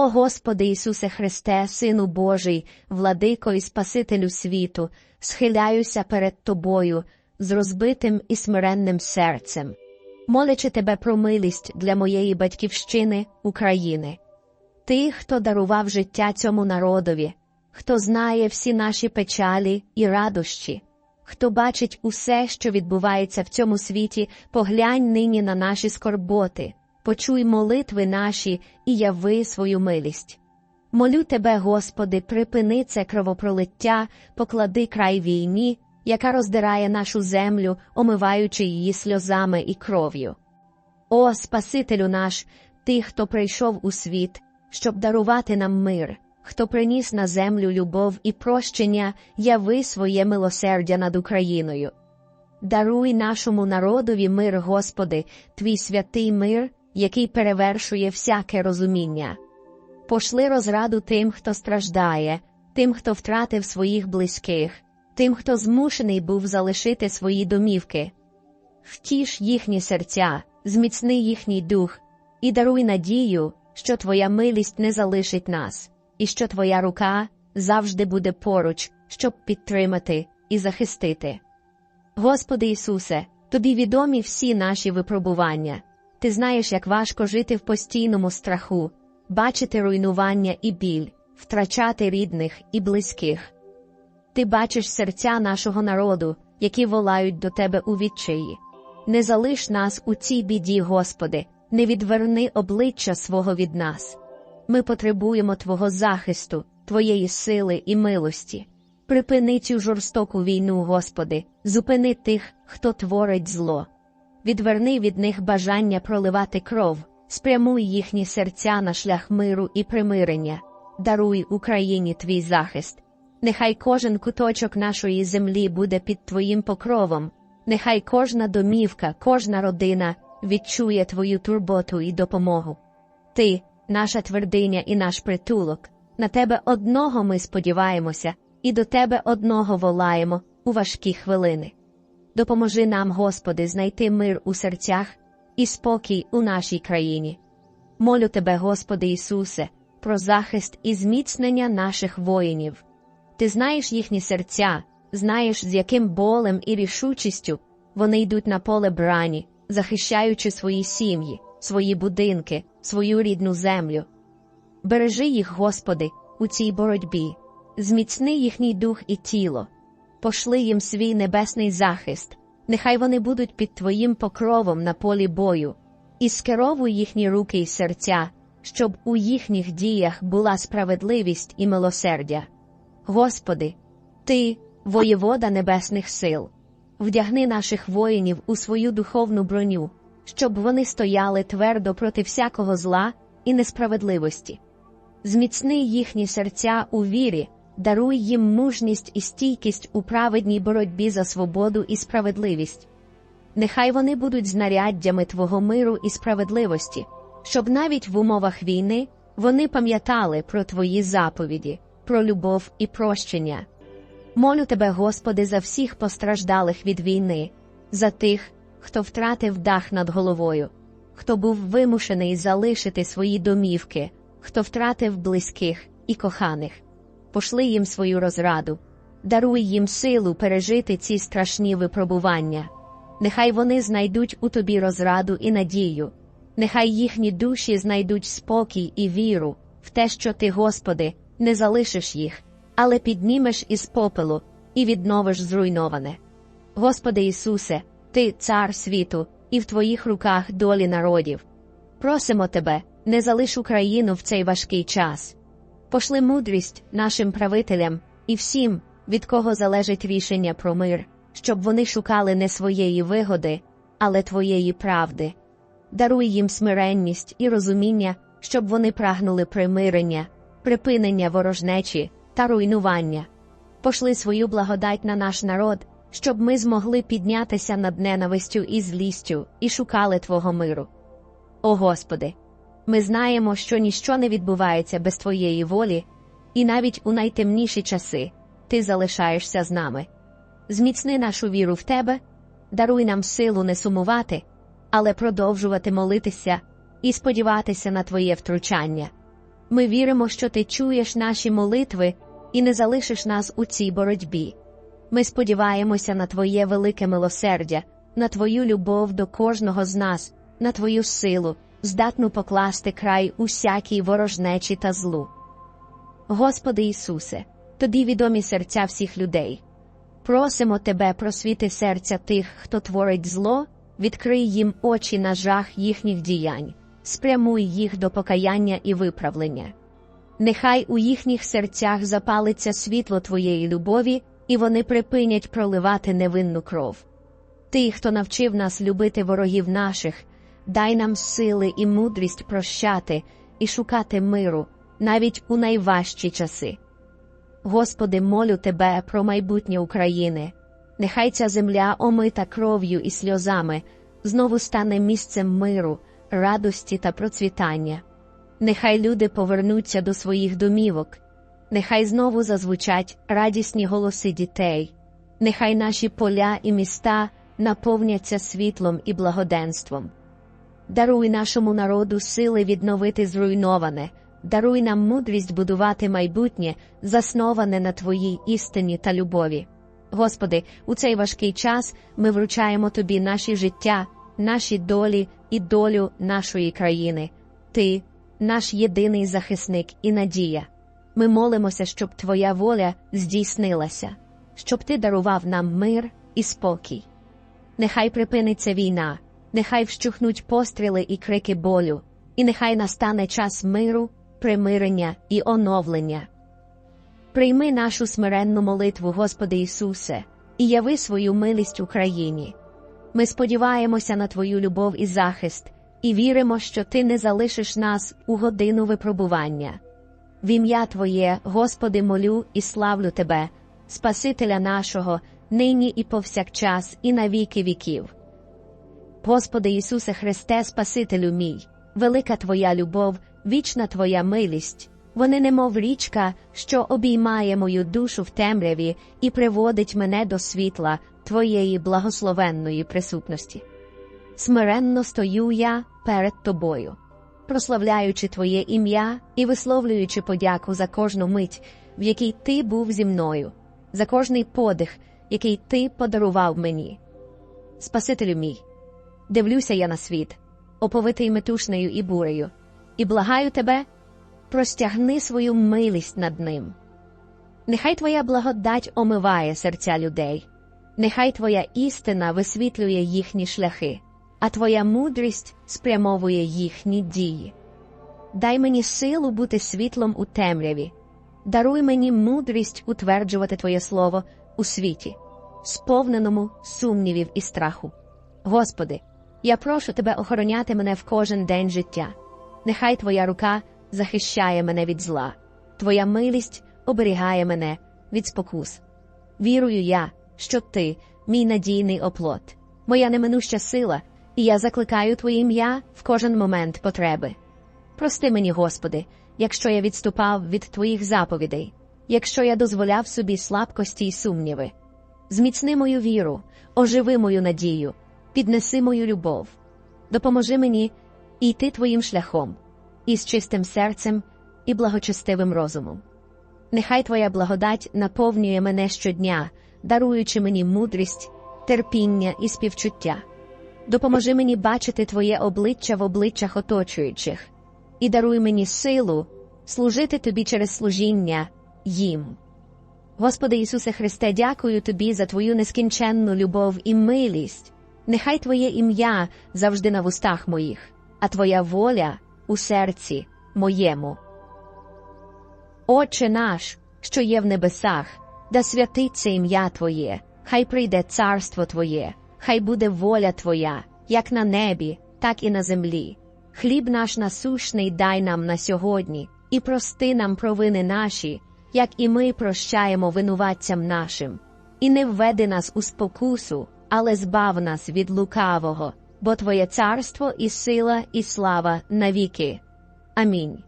О Господи Ісусе Христе, Сину Божий, владико і Спасителю світу, схиляюся перед Тобою з розбитим і смиренним серцем, молячи Тебе про милість для моєї батьківщини, України. Ти, хто дарував життя цьому народові, хто знає всі наші печалі і радощі, хто бачить усе, що відбувається в цьому світі, поглянь нині на наші скорботи, почуй молитви наші і яви свою милість. Молю тебе, Господи, припини це кровопролиття, поклади край війні, яка роздирає нашу землю, омиваючи її сльозами і кров'ю. О, Спасителю наш, ти, хто прийшов у світ, щоб дарувати нам мир, хто приніс на землю любов і прощення, яви своє милосердя над Україною. Даруй нашому народові мир, Господи, твій святий мир, який перевершує всяке розуміння. Пошли розраду тим, хто страждає, тим, хто втратив своїх близьких, тим, хто змушений був залишити свої домівки. Втіш їхні серця, зміцни їхній дух, і даруй надію, що Твоя милість не залишить нас, і що Твоя рука завжди буде поруч, щоб підтримати і захистити. Господи Ісусе, Тобі відомі всі наші випробування. Ти знаєш, як важко жити в постійному страху, бачити руйнування і біль, втрачати рідних і близьких. Ти бачиш серця нашого народу, які волають до Тебе у відчаї. Не залиш нас у цій біді, Господи, не відверни обличчя свого від нас. Ми потребуємо Твого захисту, Твоєї сили і милості. Припини цю жорстоку війну, Господи, зупини тих, хто творить зло. Відверни від них бажання проливати кров, спрямуй їхні серця на шлях миру і примирення, даруй Україні твій захист. Нехай кожен куточок нашої землі буде під Твоїм покровом, нехай кожна домівка, кожна родина відчує Твою турботу і допомогу. Ти, наша твердиня і наш притулок, на Тебе одного ми сподіваємося, і до Тебе одного волаємо у важкі хвилини. Допоможи нам, Господи, знайти мир у серцях і спокій у нашій країні. Молю Тебе, Господи Ісусе, про захист і зміцнення наших воїнів. Ти знаєш їхні серця, знаєш, з яким болем і рішучістю вони йдуть на поле брані, захищаючи свої сім'ї, свої будинки, свою рідну землю. Бережи їх, Господи, у цій боротьбі, зміцни їхній дух і тіло, пошли їм свій небесний захист, нехай вони будуть під Твоїм покровом на полі бою, і скеровуй їхні руки і серця, щоб у їхніх діях була справедливість і милосердя. Господи, Ти, воєвода небесних сил, вдягни наших воїнів у свою духовну броню, щоб вони стояли твердо проти всякого зла і несправедливості. Зміцни їхні серця у вірі, даруй їм мужність і стійкість у праведній боротьбі за свободу і справедливість. Нехай вони будуть знаряддями Твого миру і справедливості, щоб навіть в умовах війни вони пам'ятали про Твої заповіді, про любов і прощення. Молю тебе, Господи, за всіх постраждалих від війни, за тих, хто втратив дах над головою, хто був вимушений залишити свої домівки, хто втратив близьких і коханих. Пошли їм свою розраду, даруй їм силу пережити ці страшні випробування. Нехай вони знайдуть у тобі розраду і надію, нехай їхні душі знайдуть спокій і віру в те, що ти, Господи, не залишиш їх, але піднімеш із попелу і відновиш зруйноване. Господи Ісусе, Ти цар світу, і в Твоїх руках долі народів. Просимо Тебе, не залиш Україну в цей важкий час. Пошли мудрість нашим правителям і всім, від кого залежить рішення про мир, щоб вони шукали не своєї вигоди, але Твоєї правди. Даруй їм смиренність і розуміння, щоб вони прагнули примирення, припинення ворожнечі та руйнування. Пошли свою благодать на наш народ, щоб ми змогли піднятися над ненавистю і злістю і шукали Твого миру. О Господи! Ми знаємо, що ніщо не відбувається без Твоєї волі, і навіть у найтемніші часи Ти залишаєшся з нами. Зміцни нашу віру в Тебе, даруй нам силу не сумувати, але продовжувати молитися і сподіватися на Твоє втручання. Ми віримо, що ти чуєш наші молитви і не залишиш нас у цій боротьбі. Ми сподіваємося на Твоє велике милосердя, на Твою любов до кожного з нас, на Твою силу, здатну покласти край усякій ворожнечі та злу. Господи Ісусе, Тобі відомі серця всіх людей. Просимо Тебе просвіти серця тих, хто творить зло, відкрий їм очі на жах їхніх діянь, спрямуй їх до покаяння і виправлення. Нехай у їхніх серцях запалиться світло Твоєї любові, і вони припинять проливати невинну кров. Ти, хто навчив нас любити ворогів наших, дай нам сили і мудрість прощати і шукати миру навіть у найважчі часи. Господи, молю Тебе про майбутнє України. Нехай ця земля, омита кров'ю і сльозами, знову стане місцем миру, радості та процвітання. Нехай люди повернуться до своїх домівок, нехай знову зазвучать радісні голоси дітей, нехай наші поля і міста наповняться світлом і благоденством. Даруй нашому народу сили відновити зруйноване, даруй нам мудрість будувати майбутнє, засноване на Твоїй істині та любові. Господи, у цей важкий час ми вручаємо Тобі наші життя, наші долі і долю нашої країни. Ти наш єдиний захисник і надія. Ми молимося, щоб Твоя воля здійснилася, щоб Ти дарував нам мир і спокій. Нехай припиниться війна, нехай вщухнуть постріли і крики болю, і нехай настане час миру, примирення і оновлення. Прийми нашу смиренну молитву, Господи Ісусе, і яви свою милість Україні. Ми сподіваємося на Твою любов і захист, і віримо, що Ти не залишиш нас у годину випробування. В ім'я Твоє, Господи, молю і славлю Тебе, Спасителя нашого, нині і повсякчас, і на віки віків. Господи Ісусе Христе, Спасителю мій, велика Твоя любов, вічна Твоя милість. Вони немов річка, що обіймає мою душу в темряві і приводить мене до світла Твоєї благословенної присутності. Смиренно стою я перед Тобою, прославляючи Твоє ім'я і висловлюючи подяку за кожну мить, в якій Ти був зі мною, за кожний подих, який Ти подарував мені. Спасителю мій, дивлюся я на світ, оповитий метушнею і бурею, і благаю тебе, простягни свою милість над ним. Нехай Твоя благодать омиває серця людей, нехай Твоя істина висвітлює їхні шляхи, а Твоя мудрість спрямовує їхні дії. Дай мені силу бути світлом у темряві, даруй мені мудрість утверджувати Твоє Слово у світі, сповненому сумнівів і страху. Господи, я прошу Тебе охороняти мене в кожен день життя. Нехай Твоя рука захищає мене від зла, Твоя милість оберігає мене від спокус. Вірую я, що Ти, мій надійний оплот, моя неминуща сила, і я закликаю Твоє ім'я в кожен момент потреби. Прости мені, Господи, якщо я відступав від Твоїх заповідей, якщо я дозволяв собі слабкості й сумніви. Зміцни мою віру, оживи мою надію, піднеси мою любов, допоможи мені йти Твоїм шляхом із чистим серцем і благочестивим розумом. Нехай Твоя благодать наповнює мене щодня, даруючи мені мудрість, терпіння і співчуття. Допоможи мені бачити Твоє обличчя в обличчях оточуючих, і даруй мені силу служити Тобі через служіння їм. Господи Ісусе Христе, дякую Тобі за Твою нескінченну любов і милість. Нехай Твоє ім'я завжди на вустах моїх, а Твоя воля у серці моєму. Отче наш, що є в небесах, да святиться ім'я Твоє, хай прийде царство Твоє, хай буде воля Твоя, як на небі, так і на землі. Хліб наш насущний дай нам на сьогодні, і прости нам провини наші, як і ми прощаємо винуватцям нашим, і не введи нас у спокусу, але збав нас від лукавого, бо Твоє царство і сила, і слава навіки. Амінь.